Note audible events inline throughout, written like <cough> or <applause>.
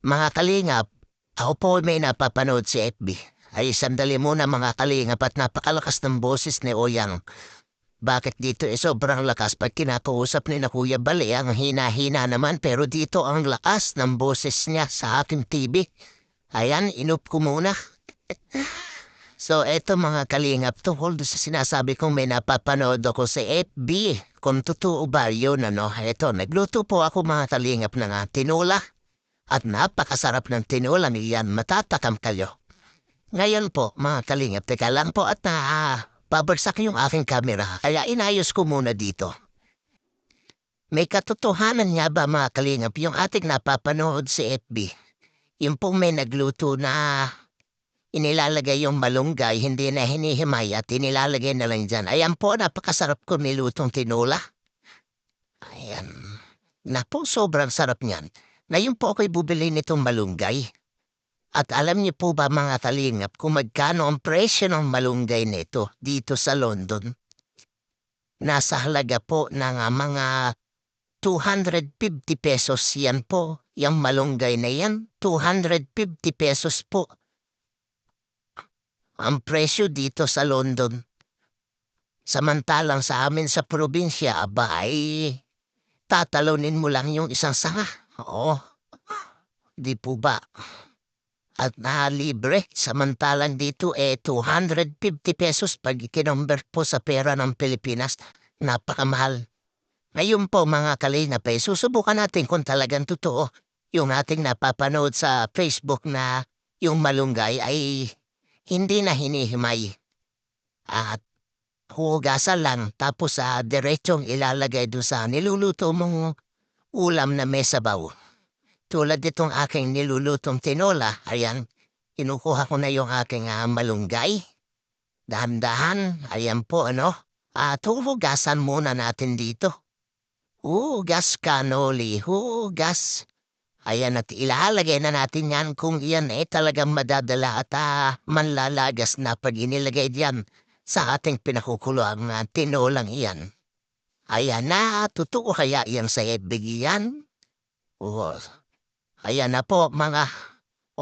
Mga kalingap, ako po may napapanood si FB. Ay sandali muna mga kalingap at napakalakas ng boses ni Oyang. Bakit dito eh sobrang lakas pag kinakausap ni na Kuya Bali ang hina-hina naman pero dito ang lakas ng boses niya sa aking TV. Ayan, inup ko muna. <laughs> so eto mga kalingap tungkol sa sinasabi kong may napapanood ako sa FB. Kung totoo ba yun ano, eto nagluto po ako mga kalingap ng tinula. At napakasarap ng tinola niyan, matatakam kayo. Ngayon po, mga kalingap, teka lang po at na ah, pabagsak yung aking kamera, kaya inayos ko muna dito. May katotohanan nga ba mga kalingap yung ating napapanood sa FB? Yung pong may nagluto na inilalagay yung malunggay, hindi na hinihimay at inilalagay na lang dyan. Ayan po, napakasarap ko nilutong tinola. Ayan. Napo, sobrang sarap niyan. Ngayon po ako'y bubili nitong malunggay. At alam niyo po ba mga kalingap kung magkano ang presyo ng malunggay nito dito sa London? Nasa halaga po ng ah, mga 250 pesos yan po. Yung malunggay na yan, 250 pesos po. Ang presyo dito sa London. Samantalang sa amin sa probinsya, aba ay tatalonin mo lang yung isang sanga. Oo. Di po ba? At na libre, samantalang dito eh 250 pesos pag ikinomber po sa pera ng Pilipinas. Napakamahal. Ngayon po mga kalinap eh, susubukan natin kung talagang totoo yung ating napapanood sa Facebook na yung malunggay ay hindi na hinihimay. At hugasan lang tapos sa diretsong ilalagay doon sa niluluto mong ulam na may sabaw. Tulad itong aking nilulutong tinola, ayan, kinukuha ko na yung aking ah, malunggay. Dahan-dahan, ayan po ano, at huhugasan muna natin dito. Hugas kanoli, hugas. Ayan at ilalagay na natin yan kung iyan eh talagang madadala at ah, manlalagas na pag inilagay diyan sa ating pinakukuloang uh, tinolang iyan. Ayan na, totoo kaya yan sa ibig yan? Oh, ayan na po mga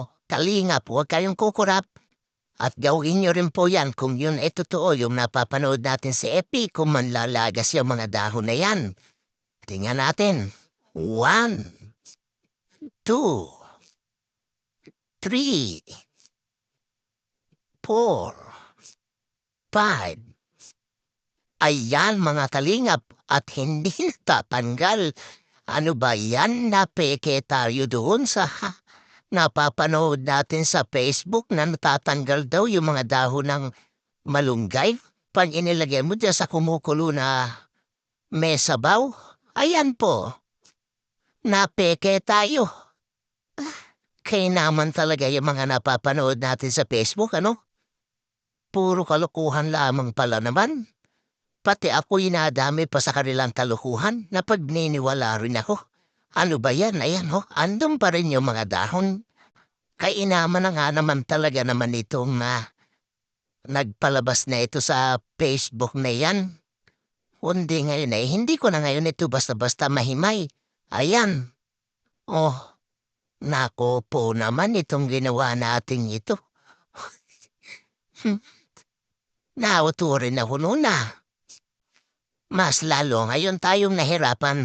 oh, kalingap, huwag kayong kukurap. At gawin nyo rin po yan kung yun ay totoo yung napapanood natin sa epi kung manlalagas yung mga dahon na yan. Tingnan natin. One, two, three, four, five. Ayan mga kalingap at hindi <laughs> tatanggal. Ano ba yan? Napeke tayo doon sa ha, napapanood natin sa Facebook na natatanggal daw yung mga dahon ng malunggay. Pag inilagay mo dyan sa kumukulo na may sabaw, ayan po. Napeke tayo. Kaya naman talaga yung mga napapanood natin sa Facebook, ano? Puro kalokohan lamang pala naman. Pati ako'y nadami pa sa kanilang kalukuhan na pagniniwala rin ako. Ano ba yan? Ayan ho, andun pa rin yung mga dahon. Kainaman na nga naman talaga naman itong na nagpalabas na ito sa Facebook na yan. Kundi ngayon ay hindi ko na ngayon ito basta-basta mahimay. Ayan. Oh, nako po naman itong ginawa nating ito. <laughs> Hmm. Nauto rin ako noon ah. Mas lalo ngayon tayong nahirapan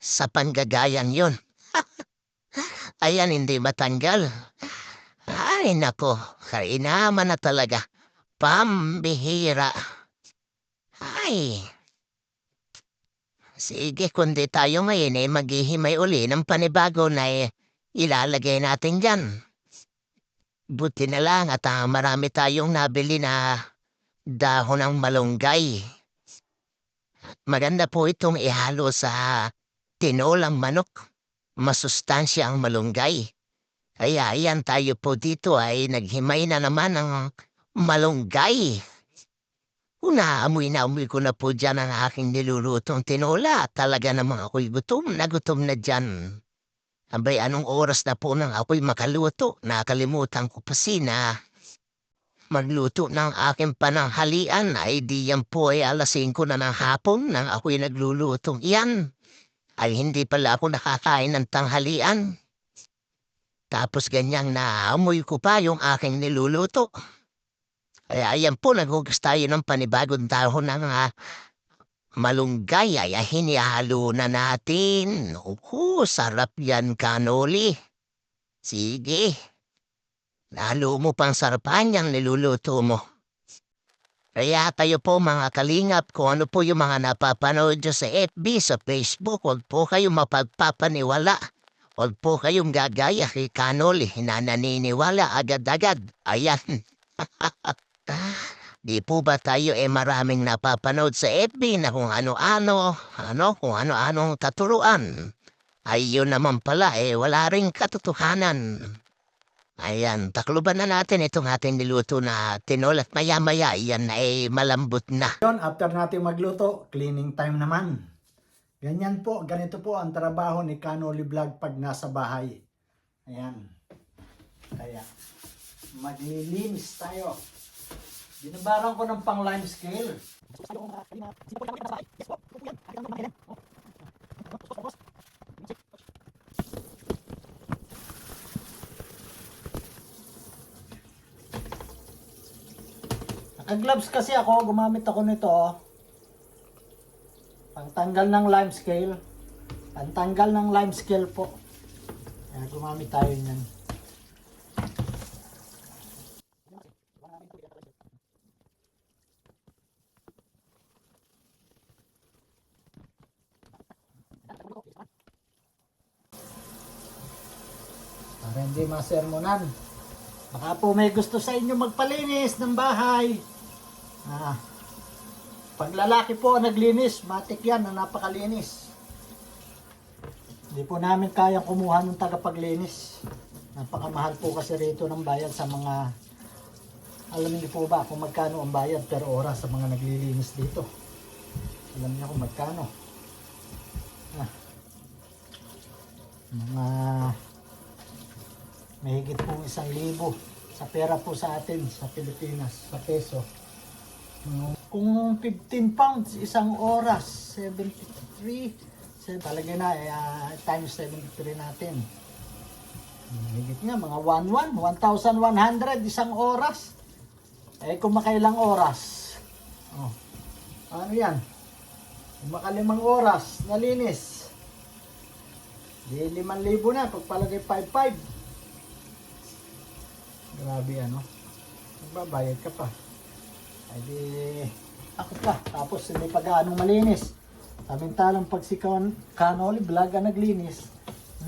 sa panggagayan yon. <laughs> Ayan, hindi matanggal. Ay, nako, kainaman na talaga. Pambihira. Ay. Sige, kundi tayo ngayon eh, maghihimay uli ng panibago na eh, ilalagay natin dyan. Buti na lang at ah, marami tayong nabili na dahon ng malunggay. Maganda po itong ihalo sa tinolang manok. Masustansya ang malunggay. Kaya ayan tayo po dito ay naghimay na naman ng malunggay. Unaamoy na amoy ko na po dyan ang aking nilulutong tinola. Talaga namang ako'y gutom na gutom na dyan. Abay, anong oras na po nang ako'y makaluto? Nakalimutan ko pa sina magluto ng aking pananghalian ay di yan po ay alas 5 na ng hapon nang ako'y naglulutong iyan. Ay hindi pala ako nakakain ng tanghalian. Tapos ganyang naamoy ko pa yung aking niluluto. Kaya ayan po, naghugas tayo ng panibagong dahon ng ah, malunggay. Ay hinihalo na natin. Opo, sarap yan, kanoli. Sige. Lalo mo pang sarapan yung niluluto mo. Kaya kayo po mga kalingap, kung ano po yung mga napapanood nyo sa FB, sa Facebook, huwag po kayo mapagpapaniwala. Huwag po kayong gagaya kay Kanoli na naniniwala agad-agad. Ayan. <laughs> Di po ba tayo eh maraming napapanood sa FB na kung ano-ano, ano, kung ano-anong katuruan. Ay yun naman pala eh, wala ring katotohanan. Ayan, takluban na natin itong ating niluto na tinol at maya-maya, yan ay malambot na. Yun, after natin magluto, cleaning time naman. Ganyan po, ganito po ang trabaho ni Canoli Vlog pag nasa bahay. Ayan. Kaya, maglilinis tayo. Binabaran ko ng pang lime scale. Naka-gloves kasi ako, gumamit ako nito. oh. Pangtanggal ng lime scale. Pantanggal ng lime scale po. Kaya gumamit tayo niyan. Para hindi masermonan. Baka po may gusto sa inyo magpalinis ng bahay. Ah, pag lalaki po naglinis, matik yan na napakalinis. Hindi po namin kayang kumuha ng tagapaglinis. Napakamahal po kasi rito ng bayad sa mga alam niyo po ba kung magkano ang bayad per oras sa mga naglilinis dito? Alam niyo kung magkano? Ah, mga mahigit po isang libo sa pera po sa atin sa Pilipinas, sa peso. Kung 15 pounds, isang oras, 73, so, talaga na, ah, times 73 natin. Higit nga, mga 1-1, 1,100 isang oras. Eh, kung makailang oras. Oh, ano yan? Kung makalimang oras, nalinis. Di 5,000 na, pagpalagay 5,500. Grabe ano. Magbabayad ka pa. Ay ako pa. Tapos hindi pa gaano malinis. Samantalang pag si Kanoli Vlog ang naglinis,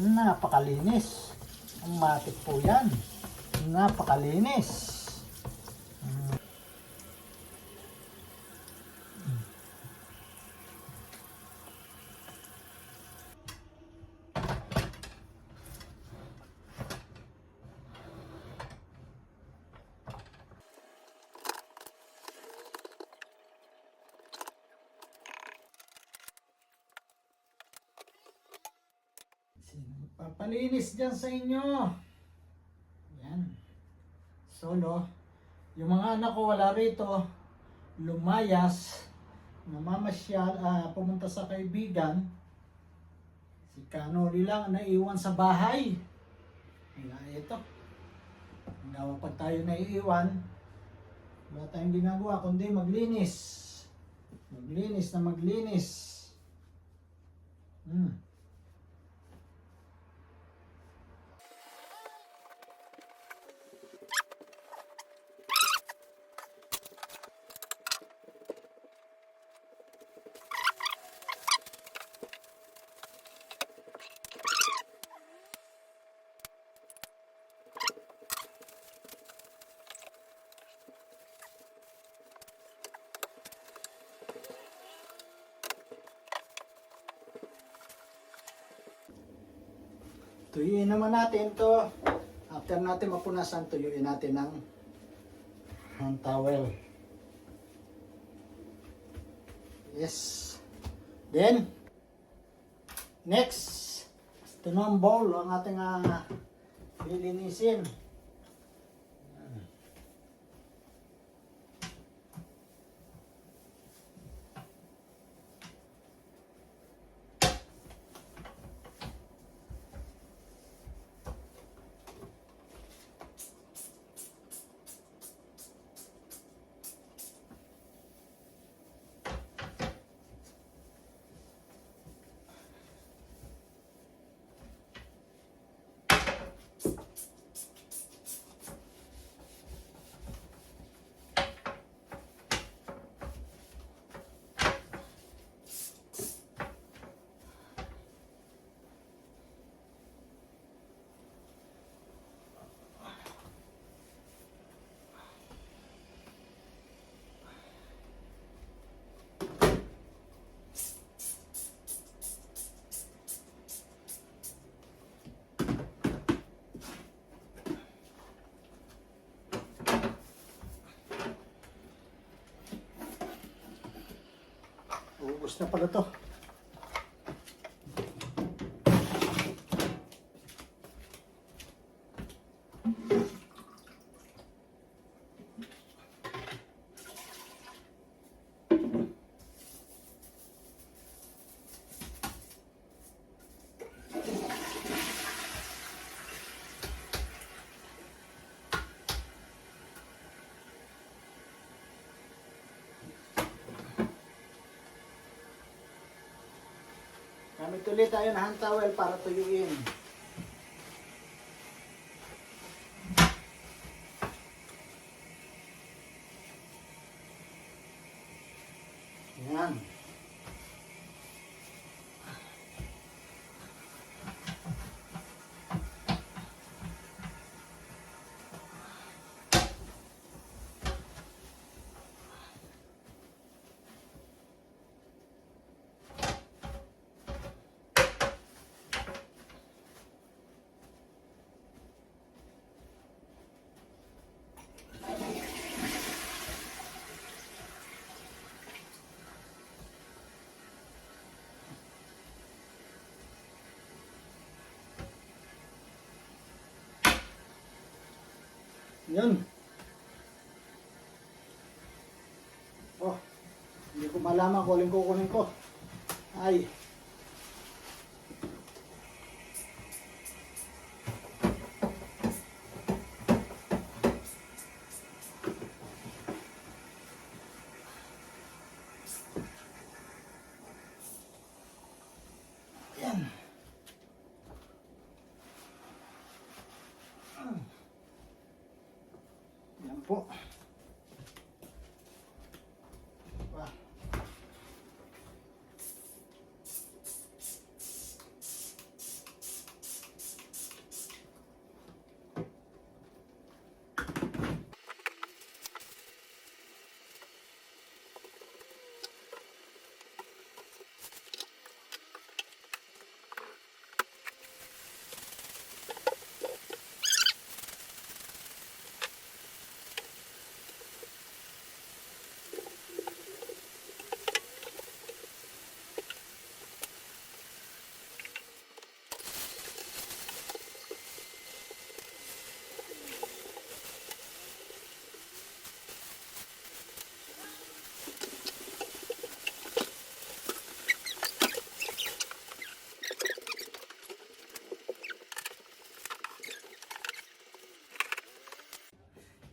napakalinis. Ang matik po yan. Napakalinis. Papalinis dyan sa inyo? Yan. Solo. Yung mga anak ko wala rito. Lumayas. Namamasyal. Ah, pumunta sa kaibigan. Si Kanoli lang ang naiwan sa bahay. Kaya ito. Hanggang pag tayo naiiwan, wala tayong ginagawa kundi maglinis. Maglinis na maglinis. Hmm. Tuyuin naman natin to. After natin mapunasan, tuyuin natin ng hand towel. Yes. Then, next, ito na ang bowl, ang ating uh, lilinisin. Tapos na pala to. Gamit ulit tayo ng hand towel para tuyuin. Yan. Yun. Oh, hindi ko malaman kung alin kukunin ko. Ay. Yan. Yan po. Wow.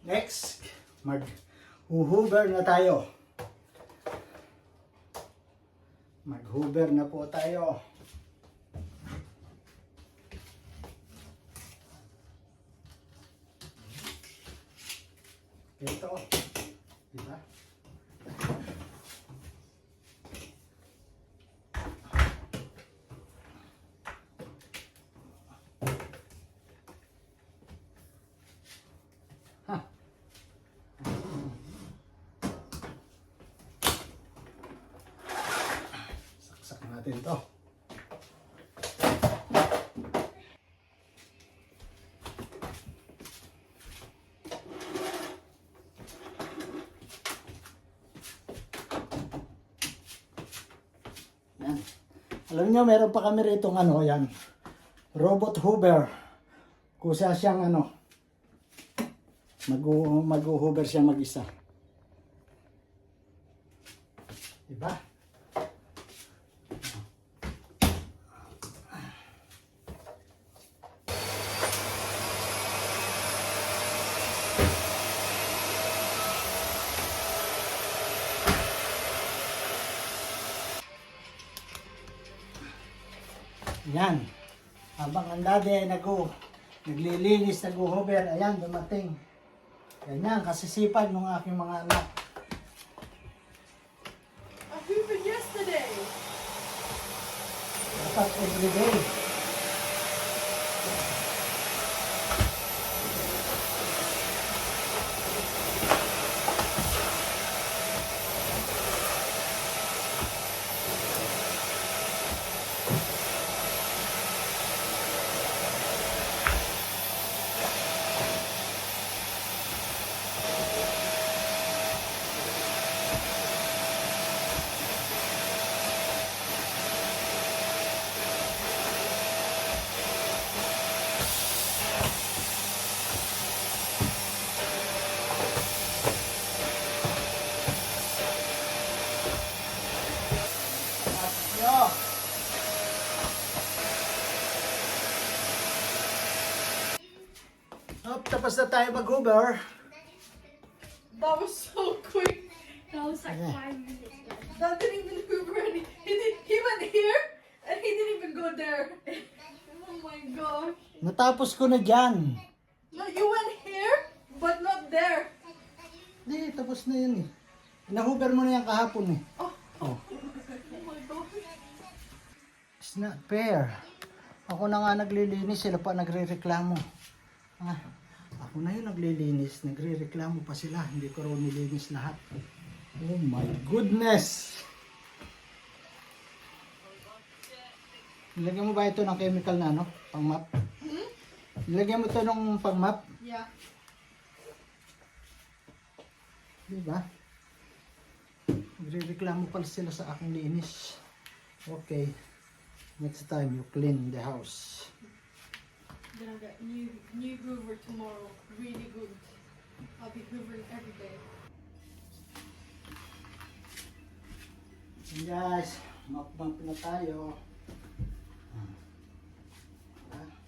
Next, mag huhuber na tayo. Mag-hoover na po tayo. Ito. Diba? Natin to. Yan. Alam niyo, meron pa kami rito ano, yan. Robot Hoover. Kusa siyang ano, mag mag-hoover siya mag-isa. Diba? Yan. Habang ang daddy ay nagu, naglilinis, nag-hover, ayan, dumating. Ganyan, kasisipag ng aking mga anak. I hoovered yesterday. Dapat everyday. Tapos na tayo mag-Uber. That was so quick. That was like five minutes. That didn't even Uber any. He, did, he went here and he didn't even go there. oh my gosh. Natapos ko na dyan. No, you went here, but not there. Hindi, tapos na yun eh. Nahuber mo na yan kahapon eh. Oh, Oh, oh my gosh. it's not fair. Ako na nga naglilinis, sila pa nagre-reklamo. Ah, ako na yun naglilinis, nagre-reklamo pa sila. Hindi ko raw nilinis lahat. Oh my goodness! Nilagyan mo ba ito ng chemical na ano? Pang map? Nilagyan mo ito ng pang map? Yeah. Di ba? Nagre-reklamo pala sila sa aking linis. Okay. Next time you clean the house. Gonna get new new Hoover tomorrow. Really good. I'll be hoovering every day. And guys, mukbang na tayo. Ah. Ah.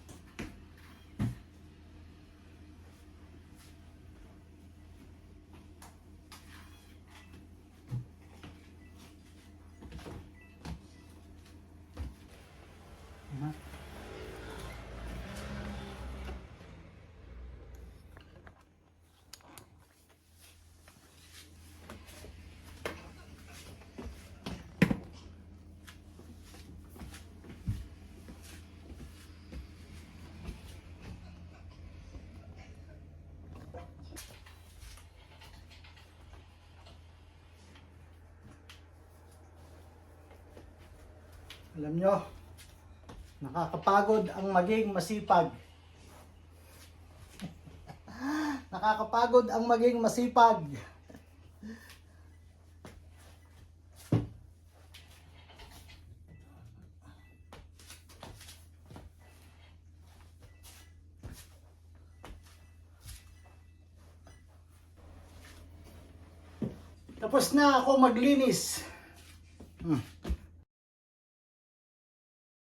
Alam nyo, nakakapagod ang maging masipag. <laughs> nakakapagod ang maging masipag. Tapos na ako maglinis. Hmm.